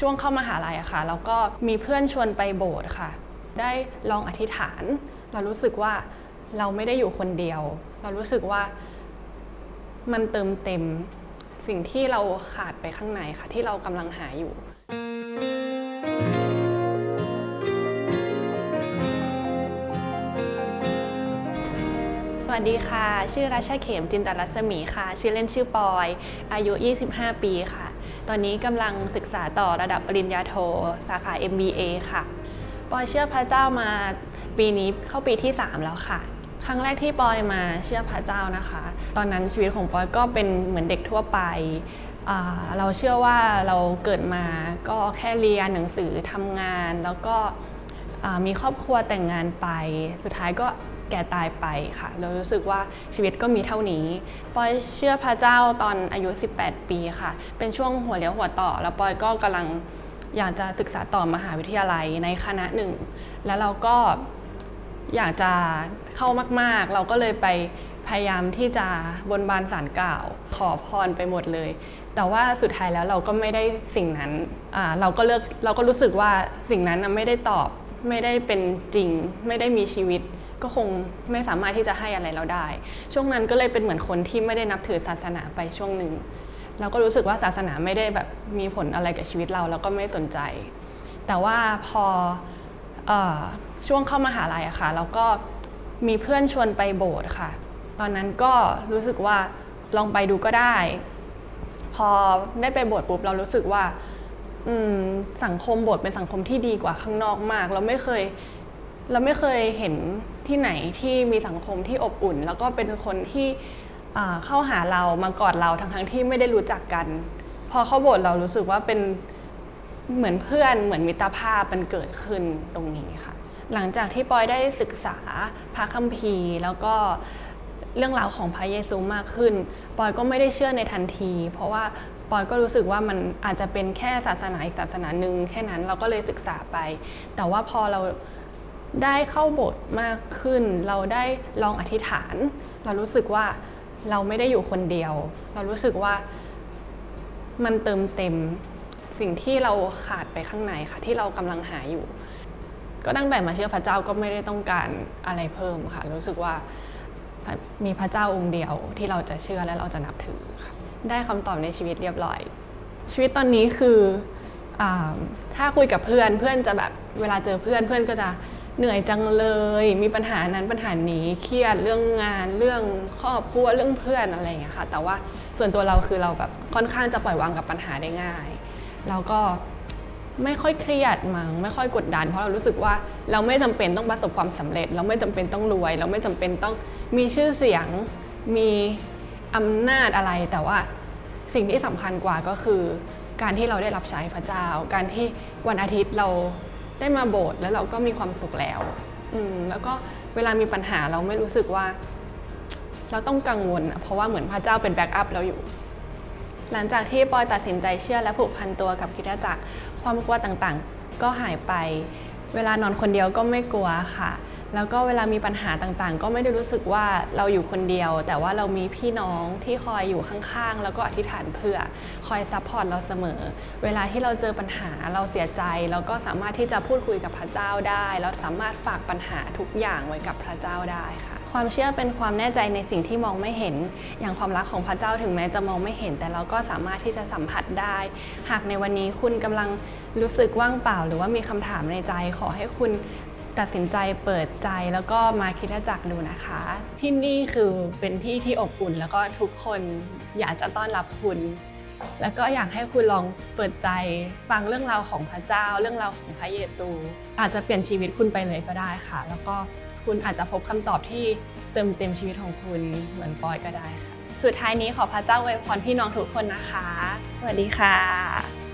ช่วงเข้ามหาลัยอะค่ะแล้วก็มีเพื่อนชวนไปโบสถ์ค่ะ ได้ลองอธิษฐาน เรารู้สึกว่าเราไม่ได้อยู่คนเดียว เรารู้สึกว่ามันเติมเต็มสิ่งที่เราขาดไปข้างในค่ะ ที่เรากำลังหาอยู่สวัสดีค่ะ ชื่อรัชเขมจินตรัศมีค่ะ ชื่อเล่นชื่อปอย อายุ 25 ปีค่ะ ตอนนี้กำลังศึกษาต่อระดับปริญญาโท สาขา MBA ค่ะ ปอยเชื่อพระเจ้ามาปีนี้เข้าปีที่ 3 แล้วค่ะ ครั้งแรกที่ปอยมาเชื่อพระเจ้านะคะ ตอนนั้นชีวิตของปอยก็เป็นเหมือนเด็กทั่วไปเราเชื่อว่าเราเกิดมาก็แค่เรียนหนังสือทำงาน แล้วก็มีครอบครัวแต่งงานไป สุดท้ายก็ แก่ตายไปค่ะเรารู้สึกว่าชีวิตก็มีเท่านี้ปอยเชื่อพระเจ้าตอนอายุ 18 ปีค่ะ เป็นช่วงหัวเลี้ยวหัวต่อ แล้วปอยก็กำลังอยากจะศึกษาต่อมหาวิทยาลัยในคณะหนึ่ง แล้วเราก็อยากจะเข้ามาก ๆ เราก็เลยไปพยายามที่จะบนบานสารกล่าว ขอพรไปหมดเลย แต่ว่าสุดท้ายแล้วเราก็ไม่ได้สิ่งนั้นอ่าเราก็เลือกเราก็รู้สึกว่าสิ่งนั้นไม่ได้ตอบไม่ได้เป็นจริง ไม่ได้มีชีวิต ก็คงไม่สามารถที่จะให้อะไรเราได้ ช่วงนั้นก็เลยเป็นเหมือนคนที่ไม่ได้นับถือศาสนาไปช่วงหนึ่งเราก็รู้สึกว่าศาสนาไม่ได้แบบมีผลอะไรกับชีวิตเราแล้วก็ไม่สนใจ แต่ว่าพอออช่วงเข้ามหาลัยอะค่ะแล้วก็มีเพื่อนชวนไปโบสถ์ค่ะ ตอนนั้นก็รู้สึกว่าลองไปดูก็ได้ พอได้ไปโบสถ์ปุ๊บเรารู้สึกว่าสังคมโบสถ์เป็นสังคมที่ดีกว่าข้างนอกมาก เราไม่เคย เราไม่เคยเห็นที่ไหนที่มีสังคมที่อบอุ่น แล้วก็เป็นคนที่เข้าหาเรามากอดเราทั้งๆที่ไม่ได้รู้จักกัน พอเข้าโบสถ์เรารู้สึกว่าเป็นเหมือนเพื่อนเหมือนมิตรภาพมันเกิดขึ้นตรงนี้ค่ะ หลังจากที่ปอยได้ศึกษาพระคัมภีร์ แล้วก็เรื่องราวของพระเยซูมากขึ้น ปอยก็ไม่ได้เชื่อในทันที เพราะว่าปอยก็รู้สึกว่ามันอาจจะเป็นแค่ศาสนาอีกศาสนาหนึ่งแค่นั้นเราก็เลยศึกษาไป แต่ว่าพอเรา ได้เข้าโบสถ์มากขึ้น เราได้ลองอธิษฐาน เรารู้สึกว่าเราไม่ได้อยู่คนเดียว เรารู้สึกว่ามันเติมเต็มสิ่งที่เราขาดไปข้างในค่ะ ที่เรากำลังหาอยู่ ก็ตั้งแต่มาเชื่อพระเจ้าก็ไม่ได้ต้องการอะไรเพิ่มค่ะ รู้สึกว่ามีพระเจ้าองค์เดียวที่เราจะเชื่อและเราจะนับถือค่ะได้คำตอบในชีวิตเรียบร้อย ชีวิตตอนนี้คืออถ้าคุยกับเพื่อนเพื่อนจะแบบเวลาเจอเพื่อนเพื่อนก็จะ เหนื่อยจังเลย มีปัญหานั้นปัญหานี้เครียดเรื่องงานเรื่องครอบครัวเรื่องเพื่อนอะไรอย่างเงี้ยค่ะ แต่ว่าส่วนตัวเราคือเราแบบค่อนข้างจะปล่อยวางกับปัญหาได้ง่าย แล้วก็ไม่ค่อยเครียดมั้งไม่ค่อยกดดัน เพราะเรารู้สึกว่าเราไม่จำเป็นต้องประสบความสำเร็จ เราไม่จำเป็นต้องรวย เราไม่จำเป็นต้องมีชื่อเสียงมีอำนาจอะไร แต่ว่าสิ่งที่สำคัญกว่าก็คือ การที่เราได้รับใช้พระเจ้า การที่วันอาทิตย์เรา ได้มาโบสถ์แล้วเราก็มีความสุขแล้ว อืมแล้วก็เวลามีปัญหาเราไม่รู้สึกว่า เราต้องกังวลอะเพราะว่าเหมือนพระเจ้าเป็นแบ็กอัพเราอยู่ หลังจากที่ปอยตัดสินใจเชื่อและผูกพันตัวกับคริดจักรความกลัวต่างๆ ก็หายไป เวลานอนคนเดียวก็ไม่กลัวค่ะ แล้วก็เวลามีปัญหาต่างๆ ก็ไม่ได้รู้สึกว่าเราอยู่คนเดียว แต่ว่าเรามีพี่น้องที่คอยอยู่ข้างๆ แล้วก็อธิษฐานเพื่อคอยซัพพอร์ตเราเสมอ เวลาที่เราเจอปัญหาเราเสียใจเราก็สามารถที่จะพูดคุยกับพระเจ้าได้ แล้วสามารถฝากปัญหาทุกอย่างไว้กับพระเจ้าได้ค่ะ ความเชื่อเป็นความแน่ใจในสิ่งที่มองไม่เห็น อย่างความรักของพระเจ้าถึงแม้จะมองไม่เห็น แต่เราก็สามารถที่จะสัมผัสได้ หากในวันนี้คุณกำลังรู้สึกว่างเปล่า หรือว่ามีคำถามในใจขอให้คุณ ตัดสินใจเปิดใจแล้วก็มาคิดจักรดูนะคะ ที่นี่คือเป็นที่ที่อบอุ่น แล้วก็ทุกคนอยากจะต้อนรับคุณ แล้วก็อยากให้คุณลองเปิดใจฟังเรื่องราวของพระเจ้า เรื่องราวของพระเยซูอาจจะเปลี่ยนชีวิตคุณไปเลยก็ได้ค่ะ แล้วก็คุณอาจจะพบคำตอบที่เติมเต็มชีวิตของคุณเหมือนปอยก็ได้ค่ะ สุดท้ายนี้ขอพระเจ้าอวยพรพี่น้องทุกคนนะคะ สวัสดีค่ะ